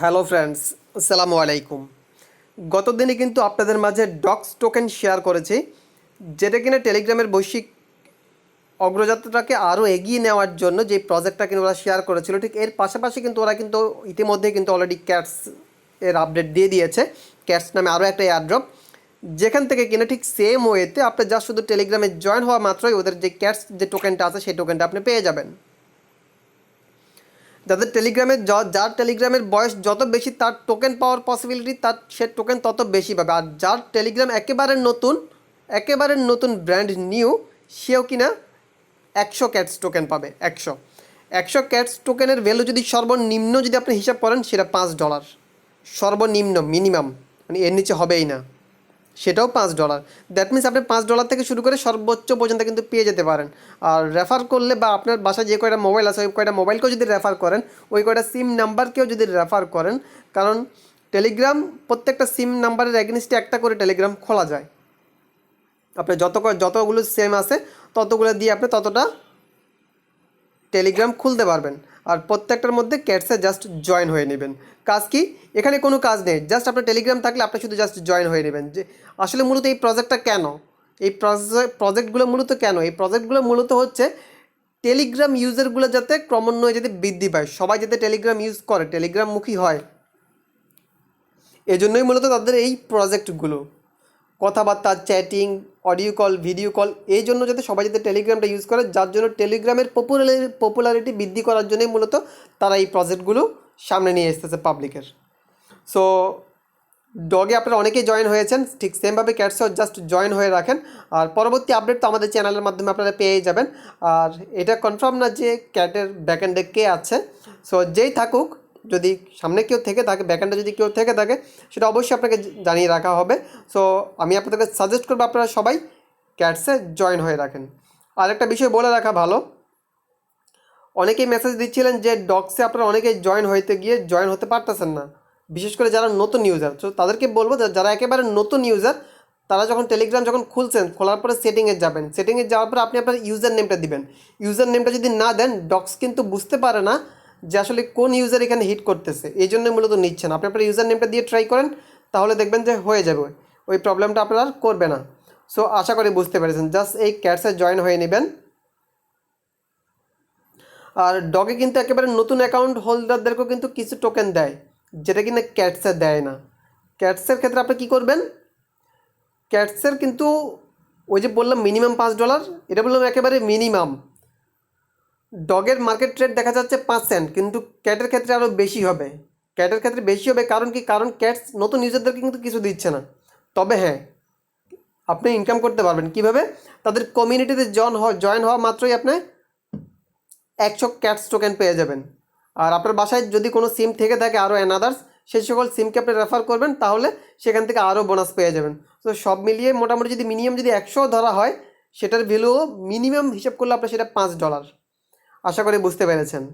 Hello friends, আসসালামু আলাইকুম। গত দিনে কিন্তু আপনাদের মাঝে ডক্স টোকেন শেয়ার করেছি, যেটা কিনা টেলিগ্রামের বৈশ্বিক অগ্রযাত্রাটাকে আরও এগিয়ে নেওয়ার জন্য যে প্রজেক্টটা কিন্তু ওরা শেয়ার করেছিল, ঠিক এর পাশাপাশি কিন্তু ওরা কিন্তু ইতিমধ্যে কিন্তু অলরেডি ক্যাটস এর আপডেট দিয়ে দিয়েছে ক্যাটস নামে আরও একটা এয়ারড্রপ যেখান থেকে কিনা ঠিক সেম ওয়েতে আপনি যা শুধু টেলিগ্রামে জয়েন হওয়া মাত্রই ওদের যে ক্যাটস যে টোকেনটা আছে, সেই টোকেনটা আপনি পেয়ে যাবেন। যাদের টেলিগ্রামের যার টেলিগ্রামের বয়স যত বেশি, তার টোকেন পাওয়ার পসিবিলিটি তার সে টোকেন তত বেশি পাবে। আর যার টেলিগ্রাম একেবারে নতুন একেবারে নতুন ব্র্যান্ড নিউ সেও কিনা একশো ক্যাটস টোকেন পাবে, একশো। একশো ক্যাটস টোকেনের ভ্যালু যদি সর্বনিম্ন যদি আপনি হিসাব করেন, সেটা পাঁচ ডলার সর্বনিম্ন মিনিমাম মানে এর নিচে হবেই না। সেটাও পাঁচ ডলার। দ্যাট মিনস আপনি পাঁচ ডলার থেকে শুরু করে সর্বোচ্চ পর্যন্ত কিন্তু পেয়ে যেতে পারেন। আর রেফার করলে বা আপনার বাসায় যে কয়টা মোবাইল আছে, ওই কয়টা মোবাইলকেও যদি রেফার করেন, ওই কয়টা সিম নাম্বারকেও যদি রেফার করেন, কারণ টেলিগ্রাম প্রত্যেকটা সিম নাম্বারের এগেনিস্টে একটা করে টেলিগ্রাম খোলা যায়। আপনি যত যতগুলো সেম আছে, ততগুলো দিয়ে আপনি ততটা টেলিগ্রাম খুলতে পারবেন। আর প্রত্যেকটার মধ্যে ক্যাটসে জাস্ট জয়েন হয়ে নেবেন। কাজ কি? এখানে কোনো কাজ নেই। জাস্ট আপনার টেলিগ্রাম থাকলে আপনি শুধু জাস্ট জয়েন হয়ে নেবেন। যে আসলে মূলত এই প্রজেক্টটা কেন? এই প্রজেক্ট প্রজেক্টগুলো মূলত কেন? এই প্রজেক্টগুলো মূলত হচ্ছে টেলিগ্রাম ইউজারগুলো যাতে ক্রমান্বয়ে যাতে বৃদ্ধি পায়। সবাই যাতে টেলিগ্রাম ইউজ করে টেলিগ্রামমুখী হয়। এজন্যই মূলত তাদের এই প্রজেক্টগুলো কথাবার্তা chatting audio call video call এই জন্য যাতে সবাই যাতে টেলিগ্রামটা ইউজ করে, যার জন্য টেলিগ্রামের পপুলারি পপুলারিটি বৃদ্ধি করার জন্যই মূলত তারা এই প্রজেক্টগুলো সামনে নিয়ে এসতেছে পাবলিকের সো ডগে আপনারা অনেকেই জয়েন হয়েছেন, ঠিক সেমভাবে ক্যাটসও জাস্ট জয়েন হয়ে রাখেন। আর পরবর্তী আপডেট তো আমাদের চ্যানেলের মাধ্যমে আপনারা পেয়ে যাবেন। আর এটা কনফার্ম না যে ক্যাটের ব্যাকএন্ডে কে আছে। সো যেই থাকুক যদি সামনে কেউ থেকে থাকে ব্যাকএন্ডে যদি কেউ থেকে থাকে, সেটা অবশ্যই আপনাকে জানিয়ে রাখা হবে। সো আমি আপনাদেরকে সাজেস্ট করব আপনারা সবাই ক্যাটসে জয়েন হয়ে রাখেন। আর একটা বিষয় বলে রাখা ভালো। অনেকেই মেসেজ দিচ্ছিলেন যে ডক্সে আপনারা অনেকেই জয়েন হইতে গিয়ে জয়েন হতে পারতেছেন না। বিশেষ করে যারা নতুন ইউজার তো তাদেরকে বলব যারা একেবারে নতুন ইউজার তারা যখন টেলিগ্রাম যখন খুলছেন, খোলার পরে সেটিংয়ে যাবেন। সেটিংয়ে যাওয়ার পরে আপনি আপনার ইউজার নেমটা দিবেন। ইউজার নেমটা যদি না দেন ডক্স কিন্তু বুঝতে পারে না যে আসলে কোন ইউজার এখানে হিট করতেছে, এই জন্য মূলত নিচ্ছেন। আপনি আপনার ইউজার নেমটা দিয়ে ট্রাই করেন, তাহলে দেখবেন যে হয়ে যাবে। ওই প্রবলেমটা আপনার করবে না। সো আশা করি বুঝতে পেরেছেন। জাস্ট এই ক্যাটসে জয়েন হয়ে নেবেন। আর ডগে কিন্তু একেবারে নতুন অ্যাকাউন্ট হোল্ডারদেরকেও কিন্তু কিছু টোকেন দেয়, যেটা কিনা ক্যাটসের দেয় না। ক্যাটসের ক্ষেত্রে আপনি কী করবেন? ক্যাটসের কিন্তু ওই যে বললাম মিনিমাম পাঁচ ডলার এটা বললাম একেবারে মিনিমাম ডগের মার্কেট রেট দেখা যাচ্ছে পাঁচ সেন্ট কিন্তু ক্যাটের ক্ষেত্রে আরও বেশি হবে। ক্যাটের ক্ষেত্রে বেশি হবে কারণ কি? কারণ ক্যাটস নতুন ইউজারদেরকে কিন্তু কিছু দিচ্ছে না। তবে হ্যাঁ আপনি ইনকাম করতে পারবেন। কীভাবে? তাদের কমিউনিটিতে জয়েন হওয়া জয়েন হওয়া মাত্রই আপনি একশো ক্যাটস টোকেন পেয়ে যাবেন। আর আপনার বাসায় যদি কোনো সিম থেকে থাকে আরও অ্যানাদার্স সেই সকল সিমকে আপনি রেফার করবেন, তাহলে সেখান থেকে আরও বোনাস পেয়ে যাবেন। তো সব মিলিয়ে মোটামুটি যদি মিনিমাম যদি একশো ধরা হয়, সেটার ভ্যালুও মিনিমাম হিসাব করলে আপনার সেটা পাঁচ ডলার আশা করি বুঝতে পেরেছেন।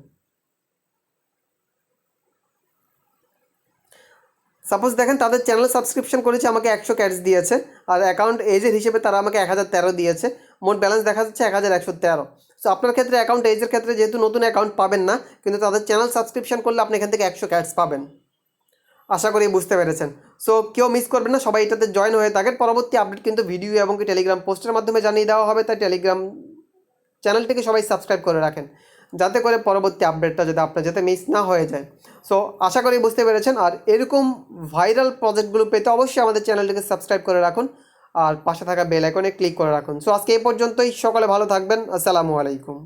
সাপোজ দেখেন তাদের চ্যানেল সাবস্ক্রিপশন করেছে, আমাকে একশো ক্যাটস দিয়েছে, আর অ্যাকাউন্ট এজের হিসেবে তারা আমাকে এক হাজার তেরো দিয়েছে, মোট ব্যালেন্স দেখা যাচ্ছে এক হাজার একশো তেরো। সো আপনার ক্ষেত্রে অ্যাকাউন্ট এজের ক্ষেত্রে যেহেতু নতুন অ্যাকাউন্ট পাবেন না, কিন্তু তাদের চ্যানেল সাবস্ক্রিপশন করলে আপনি এখান থেকে একশো ক্যাটস পাবেন। আশা করি বুঝতে পেরেছেন। সো কেউ মিস করবেন না, সবাই এটাতে জয়েন হয়ে থাকেন। পরবর্তী আপডেট কিন্তু ভিডিও এবং টেলিগ্রাম পোস্টের মাধ্যমে জানিয়ে দেওয়া হবে, তাই টেলিগ্রাম চ্যানেলটিকে সবাই সাবস্ক্রাইব করে রাখেন, যাতে করে পরবর্তী আপডেটটা যাতে আপনার যাতে মিস না হয়ে যায়। সো আশা করি বুঝতে পেরেছেন, আর এরকম ভাইরাল প্রজেক্টগুলো পেতে অবশ্যই আমাদের চ্যানেলটিকে সাবস্ক্রাইব করে রাখুন, আর পাশে থাকা বেল আইকনে ক্লিক করে রাখুন। সো আজকে এই পর্যন্তই, সকলে ভালো থাকবেন, আসসালামু আলাইকুম।